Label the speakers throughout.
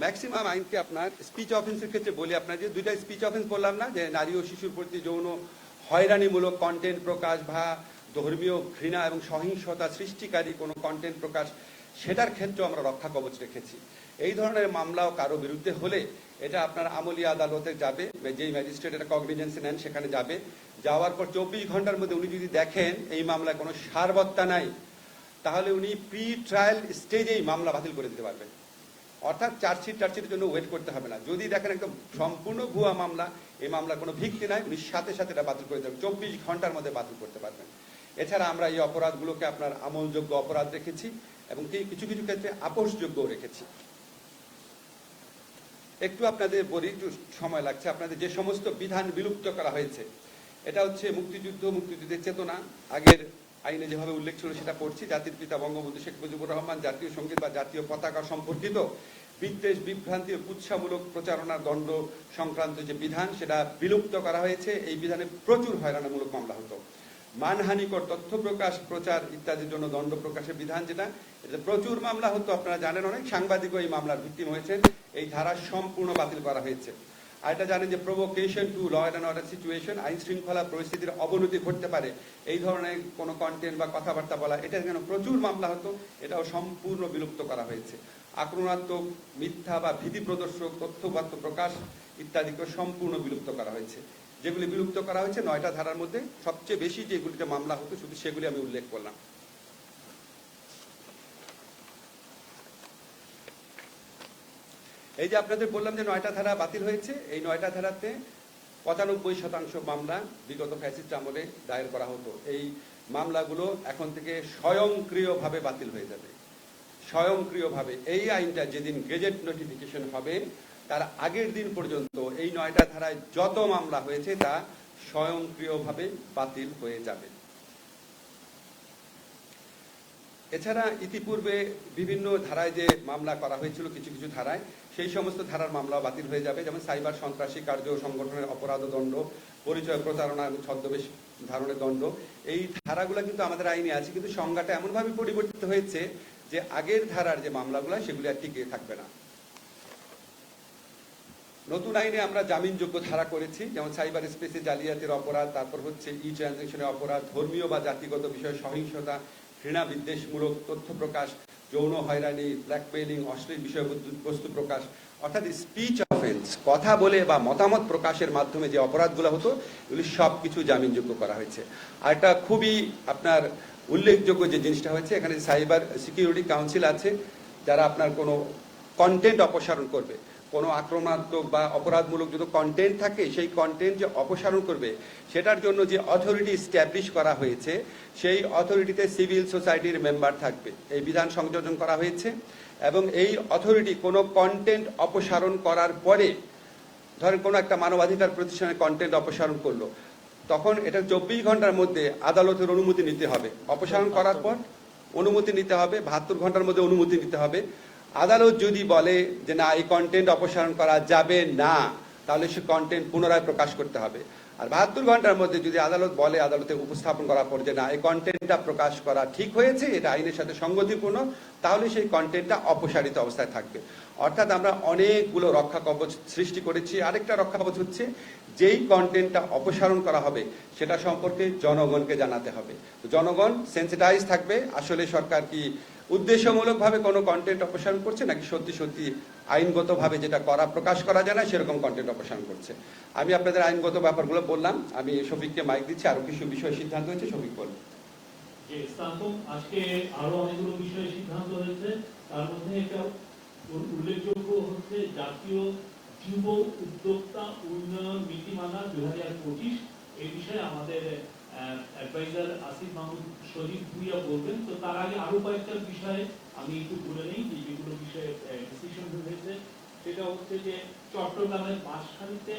Speaker 1: Maximum আইনকে আপনার speech অফেন্সের ক্ষেত্রে বলি, আপনার যে দুইটা স্পিচ অফেন্স বললাম না, যে নারী ও শিশুর প্রতি যৌন হয়রানিমূলক কন্টেন্ট প্রকাশ বা ধর্মীয় ঘৃণা এবং সহিংসতা সৃষ্টিকারী কোনো কন্টেন্ট প্রকাশ, সেটার ক্ষেত্রেও আমরা রক্ষা কবচ রেখেছি। এই ধরনের মামলাও কারও বিরুদ্ধে হলে এটা আপনার আমলি আদালতে যাবে যেই ম্যাজিস্ট্রেট এটা কগনিজেন্সি নেন, সেখানে যাবে। যাওয়ার পর চব্বিশ ঘণ্টার মধ্যে উনি যদি দেখেন এই মামলায় কোনো সারবত্তা নাই, তাহলে উনি প্রি ট্রায়াল স্টেজেই মামলা বাতিল করে দিতে পারবেন। অর্থাৎ চার্জশিট টার্জশিটের জন্য ওয়েট করতে হবে না। যদি দেখেন একদম সম্পূর্ণ ভুয়া মামলা, এই মামলার কোনো ভিত্তি নাই, উনি সাথে সাথে এটা বাতিল করে দেবেন। চব্বিশ ঘণ্টার মধ্যে বাতিল করতে পারবেন। এছাড়া আমরা এই অপরাধগুলোকে আপনার আমলযোগ্য অপরাধ রেখেছি এবং কিছু কিছু ক্ষেত্রে আপোষযোগ্যও রেখেছি। একটু আপনাদের বলি, একটু সময় লাগছে। আপনাদের যে সমস্ত বিধান বিলুপ্ত করা হয়েছে, এটা হচ্ছে মুক্তিযুদ্ধ, মুক্তিযুদ্ধের চেতনা, আগের আইনে যেভাবে উল্লেখ ছিল সেটা পড়ছি। জাতির পিতা বঙ্গবন্ধু শেখ মুজিবুর রহমান জাতীয় সংগীত বা জাতীয় পতাকা সম্পর্কিত বিদ্বেষ, বিভ্রান্তি ও কুৎসামূলক প্রচারণার দণ্ড সংক্রান্ত যে বিধান, সেটা বিলুপ্ত করা হয়েছে। এই বিধানে প্রচুর হয়রানিমূলক মামলা হতো। মানহানিকর তথ্য প্রকাশ, প্রচার ইত্যাদির জন্য দণ্ড প্রকাশের বিধান যেটা এটা প্রচুর মামলা হতো। আপনারা জানেন অনেক সাংবাদিকও এই মামলার ভিত্তিম হয়েছে এই ধারা সম্পূর্ণ বাতিল করা হয়েছে। আর এটা জানেন যে provocation to law and order situation আইন শৃঙ্খলা পরিস্থিতির অবনতি ঘটতে পারে। এই ধরনের কোনো কন্টেন্ট বা কথাবার্তা বলা, এটা যেন প্রচুর মামলা হতো, এটাও সম্পূর্ণ বিলুপ্ত করা হয়েছে। আক্রমণাত্মক, মিথ্যা বা ভীতি প্রদর্শক তথ্যবার্তা প্রকাশ ইত্যাদিকে সম্পূর্ণ বিলুপ্ত করা হয়েছে। যেগুলি বিলুপ্ত করা হয়েছে, নয়টা ধারার মধ্যে সবচেয়ে বেশি যেগুলিতে মামলা হতো, শুধু সেগুলি আমি উল্লেখ করলাম। এই যে আপনাদের বললাম যে নয়টা ধারা বাতিল হয়েছে, এই নয়টা ধারাতে পঁচানব্বই শতাংশ মামলা বিগত ফ্যাসিস্ট আমলে দায়ের করা হতো। এই মামলাগুলো এখন থেকে স্বয়ংক্রিয়ভাবে বাতিল হয়ে যাবে। স্বয়ংক্রিয়ভাবে। এই আইনটা যেদিন গেজেট নোটিফিকেশন হবে, তার আগের দিন পর্যন্ত এই নয়টা ধারায় যত মামলা হয়েছে, তা স্বয়ংক্রিয়ভাবে বাতিল হয়ে যাবে। এছাড়া ইতিপূর্বে বিভিন্ন ধারায় যে মামলা করা হয়েছিল, কিছু কিছু ধারায় সেই সমস্ত ধারার মামলা বাতিল হয়ে যাবে। যেমন সাইবার সন্ত্রাসী কার্য সংগঠনের অপরাধ দণ্ড, পরিচয় প্রতারণা এবং ছদ্মবেশ ধারণের দণ্ড। এই ধারাগুলো কিন্তু আমাদের আইনে আছে, কিন্তু সংজ্ঞাটা এমনভাবে পরিবর্তিত হয়েছে যে আগের ধারার যে মামলাগুলো, সেগুলি আর টিকে থাকবে না। নতুন আইনে আমরা জামিনযোগ্য ধারা করেছি, যেমন সাইবার স্পেসে জালিয়াতির অপরাধ, তারপর হচ্ছে ই ট্রানজেকশনের অপরাধ, ধর্মীয় বা জাতিগত বিষয়ে সহিংসতা, ঘৃণা বিদ্বেষমূলক তথ্য প্রকাশ যৌন হয়রানি ব্ল্যাকমেলিং অশ্লীল বিষয়বস্তু প্রকাশ, অর্থাৎ স্পিচ অফেন্স কথা বলে বা মতামত প্রকাশের মাধ্যমে যে অপরাধগুলো হতো, এগুলি সব কিছু জামিনযোগ্য করা হয়েছে। আর এটা খুবই আপনার উল্লেখযোগ্য যে জিনিসটা হয়েছে, এখানে সাইবার সিকিউরিটি কাউন্সিল আছে, যারা আপনার কোনো কন্টেন্ট অপসারণ করবে। কোনো আক্রমণাত্মক বা অপরাধমূলক যদি কন্টেন্ট থাকে, সেই কন্টেন্ট যে অপসারণ করবে, সেটার জন্য যে অথরিটি স্ট্যাবলিশ করা হয়েছে, সেই অথরিটিতে সিভিল সোসাইটির মেম্বার থাকবে। এই বিধান সংযোজন করা হয়েছে এবং এই অথরিটি কোনো কন্টেন্ট অপসারণ করার পরে, ধরেন কোনো একটা মানবাধিকার প্রতিষ্ঠানের কন্টেন্ট অপসারণ করল, তখন এটা চব্বিশ ঘণ্টার মধ্যে আদালতের অনুমতি নিতে হবে। অপসারণ করার পর অনুমতি নিতে হবে, বাহাত্তর ঘণ্টার মধ্যে অনুমতি নিতে হবে। আদালত যদি বলে যে না, এই কন্টেন্ট অপসারণ করা যাবে না, তাহলে সে কন্টেন্ট পুনরায় প্রকাশ করতে হবে। আর বাহাত্তর ঘণ্টার মধ্যে যদি আদালত বলে, আদালতে উপস্থাপন করার পর যে না, এই কন্টেন্টটা প্রকাশ করা ঠিক হয়েছে, এটা আইনের সাথে সঙ্গতিপূর্ণ, তাহলে সেই কন্টেন্টটা অপসারিত অবস্থায় থাকবে। অর্থাৎ আমরা অনেকগুলো রক্ষা কবচ সৃষ্টি করেছি। আরেকটা রক্ষা কবচ হচ্ছে যেই কন্টেন্টটা অপসারণ করা হবে, সেটা সম্পর্কে জনগণকে জানাতে হবে। জনগণ সেন্সিটাইজ থাকবে। আসলে সরকার কি উদ্দেশ্যমূলকভাবে কোনো কন্টেন্ট অপসারণ করছে নাকি সত্যি সত্যি আইনগতভাবে যেটা করা, প্রকাশ করা যায় না, সেরকম কন্টেন্ট অপসারণ করছে? আমি আপনাদের আইনগত ব্যাপারগুলো বললাম, আমি শফিককে মাইক দিচ্ছি, আরও কিছু বিষয় সিদ্ধান্ত হয়েছে, শফিক বলুন।
Speaker 2: আজকে আরও অনেকগুলো বিষয়ে সিদ্ধান্ত হয়েছে, তার মধ্যে একটা উল্লেখযোগ্য হচ্ছে জাতীয় যুব উদ্যোক্তা উন্নয়ন নীতিমালা হাজার পঁচিশ বিষয়ে আমাদের অ্যাডভাইজার আসিফ মাহমুদ শরীফ ভুইয়া বলবেন তো তার আগে আরও কয়েকটা বিষয়ে আমি একটু বলে নেই যে যেগুলো বিষয়ে ডিসিশন হয়েছে সেটা হচ্ছে যে চট্টগ্রামের বাঁশখালীতে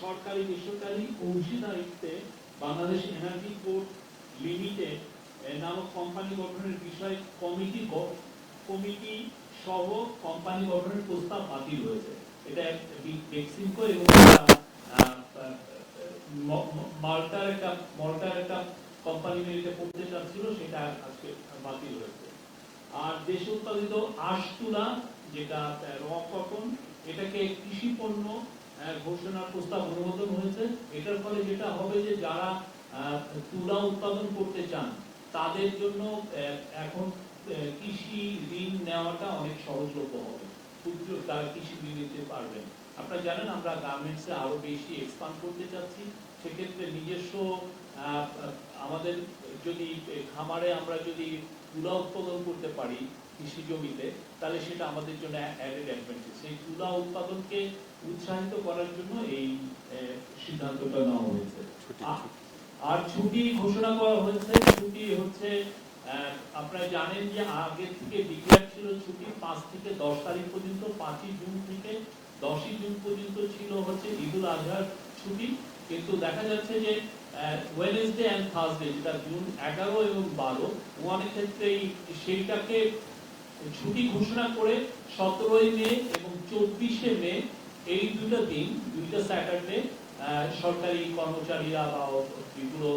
Speaker 2: সরকারি, বেসরকারি অংশীদারিত্বে বাংলাদেশ এনার্জি বোর্ড লিমিটেড নামক কোম্পানি গঠনের বিষয়ে কমিটি কমিটি সহ কোম্পানি গঠনের প্রস্তাব বাতিল হয়েছে। এটা বেক্সিমকো এবং একটা, আহ, আহ, ম- ম- মাল্টার একটা, মল্টার একটা কোম্পানি মিলিতে পড়তে চাচ্ছিল সেটা আজকে বাতিল হয়েছে। আর দেশে উৎপাদিত আঁশ তুলা যেটা রক কটন, এটাকে কৃষি পণ্য ঘোষণার প্রস্তাব অনুমোদন হয়েছে। এটার ফলে যেটা হবে যে যারা তুলা উৎপাদন করতে চান, তাদের জন্য এখন কৃষি ঋণ নেওয়াটা অনেক সহজলভ্য হবে। ক্ষুদ্র তারা কৃষি ঋণ নিতে পারবেন। আপনারা জানেন আমরা গার্মেন্টসে আরও বেশি এক্সপান্ড করতে চাচ্ছি। সেক্ষেত্রে নিজস্ব আমাদের যদি খামারে আমরা যদি তুলা উৎপাদন করতে পারি কৃষি জমিতে তাহলে সেটা আমাদের জন্য অ্যাডেড অ্যাডভান্টেজ সেই তুলা উৎপাদনকে উৎসাহিত করার জন্য এই সিদ্ধান্তটা নেওয়া হয়েছে। আর ছুটি ঘোষণা করা হয়েছে। ছুটি হচ্ছে আপনারা জানেন যে আগে থেকে ডিক্লেয়ার ছিল ছুটি পাঁচ থেকে দশ তারিখ পর্যন্ত পাঁচই জুন থেকে দশই জুন পর্যন্ত ছিল হচ্ছে ঈদুল আজহার ছুটি। কিন্তু দেখা যাচ্ছে যে ওয়েনেসডে অ্যান্ড থার্সডে যেটা জুন এগারো এবং বারো অনেক ক্ষেত্রেই সেইটাকে ছুটি ঘোষণা করে সতেরোই মে এবং চব্বিশে মে এই দুটো দিন দুইটা স্যাটারডে সরকারি কর্মচারীরা বা যেগুলো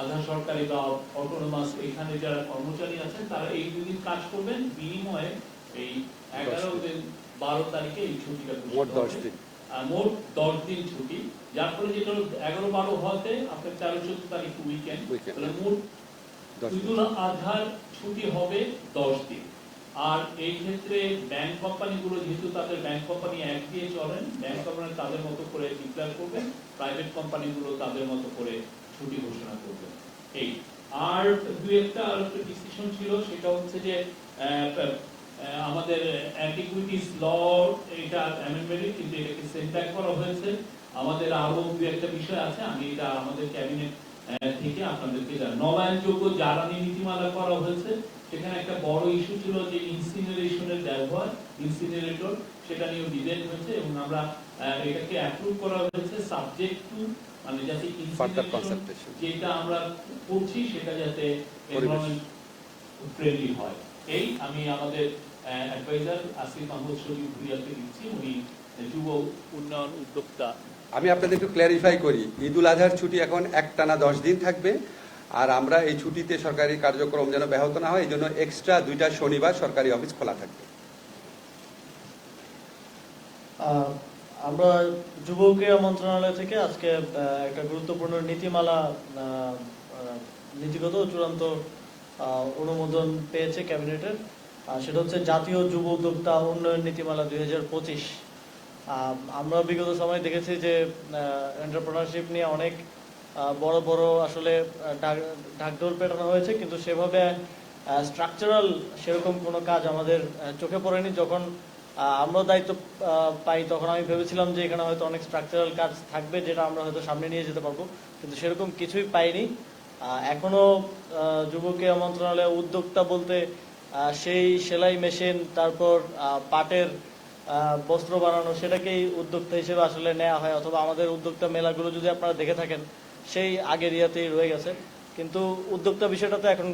Speaker 2: আধা সরকারি বা অটোনোমাস এখানে যারা কর্মচারী আছেন তারা এই দুদিন কাজ করবেন। বিনিময়ে এই এগারো দিন বারো তারিখে এই ছুটিটা
Speaker 1: মোট দশ দিন
Speaker 2: মোট দশ দিন ছুটি। যার ফলে যেটা এগারো বারো হওয়াতে আপনার তেরো চোদ্দ তারিখ উইকেন্ড তাহলে মোট
Speaker 1: দশ
Speaker 2: ঈদুল আজহার ছুটি হবে দশ দিন। আর এই ক্ষেত্রে ব্যাংক কোম্পানিগুলো যেহেতু তাদের ব্যাংক কোম্পানি এক দিয়ে চলেন ব্যাংক কোম্পানি তাদের মতো করে ডিক্লেয়ার করবেন প্রাইভেট কোম্পানিগুলো তাদের মতো করে ছুটি ঘোষণা করবেন এই। আর দু একটা আর একটা ডিসিশন ছিল সেটা হচ্ছে যে আমাদের অ্যান্টিকুইটিস ল এটা অ্যামেন্ডমেন্টে কিন্তু এটাকে সেন্টার করা হয়েছে। আমাদের আরও দু একটা বিষয় আছে আমি এটা আমাদের ক্যাবিনেট থেকে আপনাদেরকে নবায়নযোগ্য জ্বালানি নীতিমালা করা হয়েছে। সেখানে একটা বড় ইস্যু ছিল যে ইনসিনারেশনের ব্যবহার ইনসিনারেটর সেটা নিয়ে ডিবেট হয়েছে এবং আমরা এটাকে অ্যাপ্রুভ করা হয়েছে সাবজেক্ট টু মানে যাতে যেটা আমরা করছি সেটা যাতে এনভায়রনমেন্ট ফ্রেন্ডলি হয়। এই আমি আমাদের অ্যাডভাইজার আসিফ আহমদ শরীফ ভুইয়াকে দিচ্ছি উনি যুব উন্নয়ন উদ্যোক্তা।
Speaker 1: আমি আপনাদের একটু ক্ল্যারিফাই করি ঈদুল আজহার ছুটি এখন একটানা দশ দিন থাকবে আর আমরা এই ছুটিতে সরকারি কার্যক্রম যেন ব্যাহত না হয় এই জন্য এক্সট্রা দুইটা শনিবার সরকারি অফিস খোলা থাকবে।
Speaker 3: আহ, আমরা যুব ক্রীড়া মন্ত্রণালয় থেকে আজকে একটা গুরুত্বপূর্ণ নীতিমালা নীতিগত চূড়ান্ত আহ, অনুমোদন পেয়েছে ক্যাবিনেটের। সেটা হচ্ছে জাতীয় যুব উদ্যোক্তা উন্নয়ন নীতিমালা দুই হাজার পঁচিশ। আমরা বিগত সময় দেখেছি যে এন্টারপ্রেনারশিপ নিয়ে অনেক বড় বড় আসলে ঢাকঢোল পেটানো হয়েছে কিন্তু সেভাবে স্ট্রাকচারাল সেরকম কোনো কাজ আমাদের চোখে পড়েনি। যখন আমরা দায়িত্ব পাই তখন আমি ভেবেছিলাম যে এখানে হয়তো অনেক স্ট্রাকচারাল কাজ থাকবে যেটা আমরা হয়তো সামনে নিয়ে যেতে পারব কিন্তু সেরকম কিছুই পাইনি। এখনও আহ, যুব ক্রীড়া মন্ত্রণালয়ে উদ্যোক্তা বলতে সেই সেলাই মেশিন, তারপর পাটের বস্ত্র বানানো, সেটাকেই উদ্যোক্তা হিসেবে আসলে নেওয়া হয়। অথবা আমাদের উদ্যোক্তা মেলাগুলো যদি আপনারা দেখে থাকেন, সেই আগের ইয়াতেই রয়ে গেছে। কিন্তু উদ্যোক্তা বিষয়টা তো এখন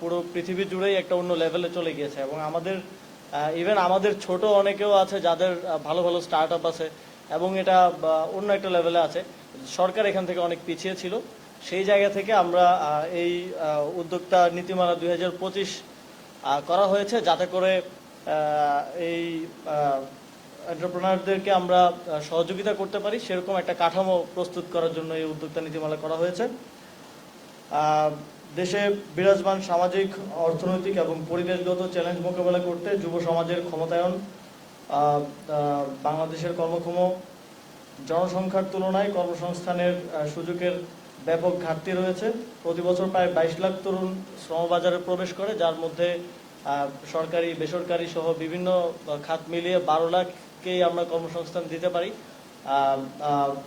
Speaker 3: পুরো পৃথিবী জুড়েই একটা অন্য লেভেলে চলে গিয়েছে। এবং আমাদের ইভেন আমাদের ছোট অনেকেও আছে যাদের ভালো ভালো স্টার্ট আছে এবং এটা অন্য একটা লেভেলে আছে। সরকার এখান থেকে অনেক পিছিয়ে ছিল। সেই জায়গা থেকে আমরা এই উদ্যোক্তা নীতিমালা দুই হাজার পঁচিশ করা হয়েছে যাতে করে এই এন্টারপ্রেনারদেরকে আমরা সহযোগিতা করতে পারি। সেরকম একটা কাঠামো প্রস্তুত করার জন্য এই উদ্যোক্তা নীতিমালা করা হয়েছে। দেশে বিরাজমান সামাজিক, অর্থনৈতিক এবং পরিবেশগত চ্যালেঞ্জ মোকাবেলা করতে যুব সমাজের ক্ষমতায়ন বাংলাদেশের কর্মক্ষম, জনসংখ্যার তুলনায় কর্মসংস্থানের সুযোগের ব্যাপক ঘাটতি রয়েছে। প্রতি বছর প্রায় বাইশ লাখ তরুণ শ্রমবাজারে প্রবেশ করে, যার মধ্যে সরকারি, বেসরকারি সহ বিভিন্ন খাত মিলিয়ে বারো লাখকেই আমরা কর্মসংস্থান দিতে পারি।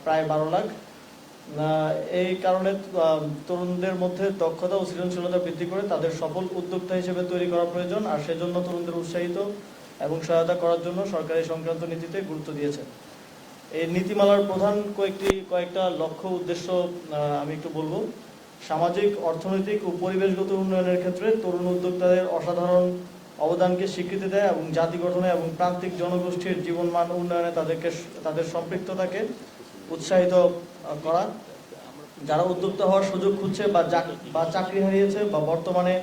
Speaker 3: প্রায় বারো লাখ। এই কারণে তরুণদের মধ্যে দক্ষতা ও সৃজনশীলতা বৃদ্ধি করে তাদের সফল উদ্যোক্তা হিসেবে তৈরি করা প্রয়োজন, আর সেজন্য তরুণদের উৎসাহিত এবং সহায়তা করার জন্য সরকারি সংক্রান্ত নীতিতে গুরুত্ব দিয়েছে। এই নীতিমালার প্রধান কয়েকটি, কয়েকটা লক্ষ্য উদ্দেশ্য আমি একটু বলব। সামাজিক, অর্থনৈতিক ও পরিবেশগত উন্নয়নের ক্ষেত্রে তরুণ উদ্যোক্তাদের অসাধারণ অবদানকে স্বীকৃতি দেয় এবং জাতি গঠনে এবং প্রান্তিক জনগোষ্ঠীর জীবনমান উন্নয়নে তাদেরকে, তাদের সম্পৃক্ততাকে উৎসাহিত করা। যারা উদ্যোক্তা হওয়ার সুযোগ খুঁজছে বা চাকরি হারিয়েছে বা বর্তমানে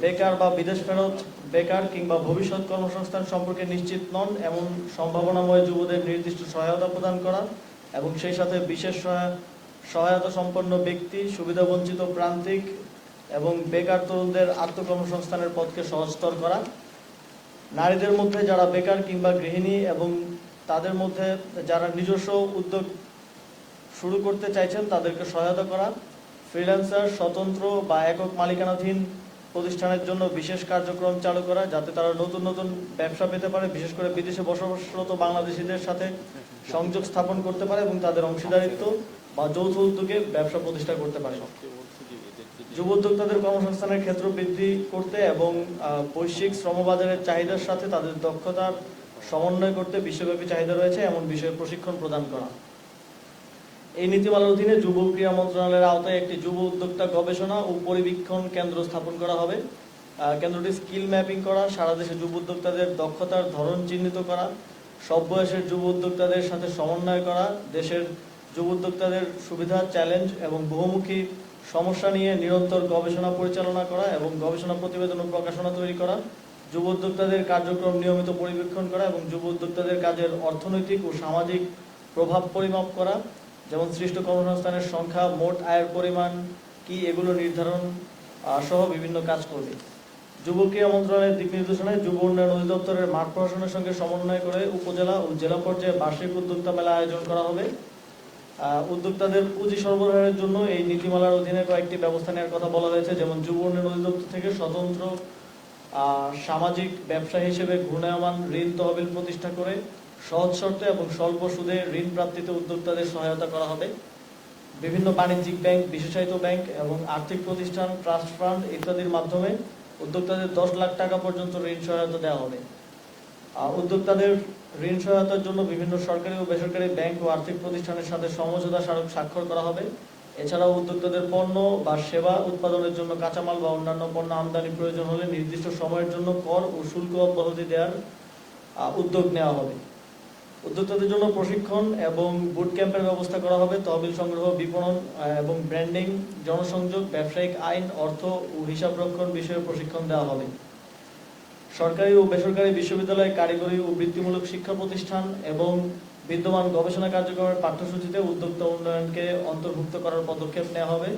Speaker 3: বেকার বা বিদেশ ফেরত, বেকার কিংবা ভবিষ্যৎ কর্মসংস্থান সম্পর্কে নিশ্চিত নন, এমন সম্ভাবনাময় যুবদের নির্দিষ্ট সহায়তা প্রদান করা এবং সেই সাথে বিশেষ সহায়- সহায়তা সম্পন্ন ব্যক্তি সুবিধাবঞ্চিত প্রান্তিক এবং বেকার তরুণদের আত্মকর্মসংস্থানের পথকে সহজতর করা। নারীদের মধ্যে যারা বেকার কিংবা গৃহিণী এবং তাদের মধ্যে যারা নিজস্ব উদ্যোগ শুরু করতে চাইছেন তাদেরকে সহায়তা করা। ফ্রিল্যান্সার, স্বতন্ত্র বা একক মালিকানাধীন প্রতিষ্ঠানের জন্য বিশেষ কার্যক্রম চালু করা যাতে তারা নতুন নতুন ব্যবসা পেতে পারে, বিশেষ করে বিদেশে বসবাসরত বাংলাদেশিদের সাথে সংযোগ স্থাপন করতে পারে এবং তাদের অংশীদারিত্ব বা যৌথ উদ্যোগে ব্যবসা প্রতিষ্ঠা করতে পারে। যুব উদ্যোক্তাদের কর্মসংস্থানের ক্ষেত্র বৃদ্ধি করতে এবং বৈশ্বিক শ্রমবাজারের চাহিদার সাথে তাদের দক্ষতার সমন্বয় করতে বিশ্বব্যাপী চাহিদা রয়েছে, এমন বিষয়ে প্রশিক্ষণ প্রদান করা। এই নীতিমালার অধীনে যুব ক্রীড়া মন্ত্রণালয়ের আওতায় একটি যুব উদ্যোক্তা গবেষণা ও পরিবীক্ষণ কেন্দ্র স্থাপন করা হবে। কেন্দ্রটি স্কিল ম্যাপিং করা, সারা দেশে যুব উদ্যোক্তাদের দক্ষতার ধরন চিহ্নিত করা, সব বয়সের যুব উদ্যোক্তাদের সাথে সমন্বয় করা, দেশের যুব উদ্যোক্তাদের সুবিধা, চ্যালেঞ্জ এবং বহুমুখী সমস্যা নিয়ে নিরন্তর গবেষণা পরিচালনা করা এবং গবেষণা প্রতিবেদন ও প্রকাশনা তৈরি করা, যুব উদ্যোক্তাদের কার্যক্রম নিয়মিত পরিবেক্ষণ করা এবং যুব উদ্যোক্তাদের কাজের অর্থনৈতিক ও সামাজিক প্রভাব পরিমাপ করা যেমন সৃষ্ট কর্মসংস্থানের সংখ্যা, মোট আয়ের পরিমাণ কি এগুলো নির্ধারণ সহ বিভিন্ন কাজ করবে। যুব ক্রীড়া মন্ত্রণালয়ের দিক নির্দেশনায় যুব উন্নয়ন অধিদপ্তরের মাঠ প্রশাসনের সঙ্গে সমন্বয় করে উপজেলা ও জেলা পর্যায়ে বার্ষিক উদ্যোক্তা মেলা আয়োজন করা হবে। উদ্যোক্তাদের পুঁজি সরবরাহের জন্য এই নীতিমালার অধীনে কয়েকটি ব্যবস্থা নেওয়ার কথা বলা হয়েছে, যেমন যুব উন্নয়ন অধিদপ্তর থেকে স্বতন্ত্র সামাজিক ব্যবসা হিসেবে ঘূর্ণায়মান ঋণ তহবিল প্রতিষ্ঠা করে সহজ শর্তে এবং স্বল্প সুদে ঋণ প্রাপ্তিতে উদ্যোক্তাদের সহায়তা করা হবে। বিভিন্ন বাণিজ্যিক ব্যাংক, বিশেষায়িত ব্যাংক এবং আর্থিক প্রতিষ্ঠান, ট্রাস্ট ফান্ড ইত্যাদির মাধ্যমে উদ্যোক্তাদের দশ লাখ টাকা পর্যন্ত ঋণ সহায়তা দেওয়া হবে। উদ্যোক্তাদের ঋণ সহায়তার জন্য বিভিন্ন সরকারি ও বেসরকারি ব্যাংক ও আর্থিক প্রতিষ্ঠানের সাথে সমঝোতা স্মারক স্বাক্ষর করা হবে। এছাড়াও উদ্যোক্তাদের পণ্য বা সেবা উৎপাদনের জন্য কাঁচামাল বা অন্যান্য পণ্য আমদানি প্রয়োজন হলে নির্দিষ্ট সময়ের জন্য কর ও শুল্ক অব্যাহতি দেওয়ার উদ্যোগ নেওয়া হবে। উদ্যোক্তাদের জন্য প্রশিক্ষণ এবং বুট ক্যাম্পের ব্যবস্থা করা হবে, তহবিল সংগ্রহ, বিপণন এবং ব্র্যান্ডিং জনসংযোগ, ব্যবসায়িক আইন, অর্থ ও হিসাব রক্ষণ বিষয়ে প্রশিক্ষণ দেওয়া হবে। সরকারি ও বেসরকারি বিশ্ববিদ্যালয় কারিগরি ও বৃত্তিমূলক শিক্ষা প্রতিষ্ঠান এবং বিদ্যমান গবেষণা কার্যক্রমের পাঠ্যসূচিতে উদ্যোক্তা উন্নয়নকে অন্তর্ভুক্ত করার পদক্ষেপ নেওয়া হবে।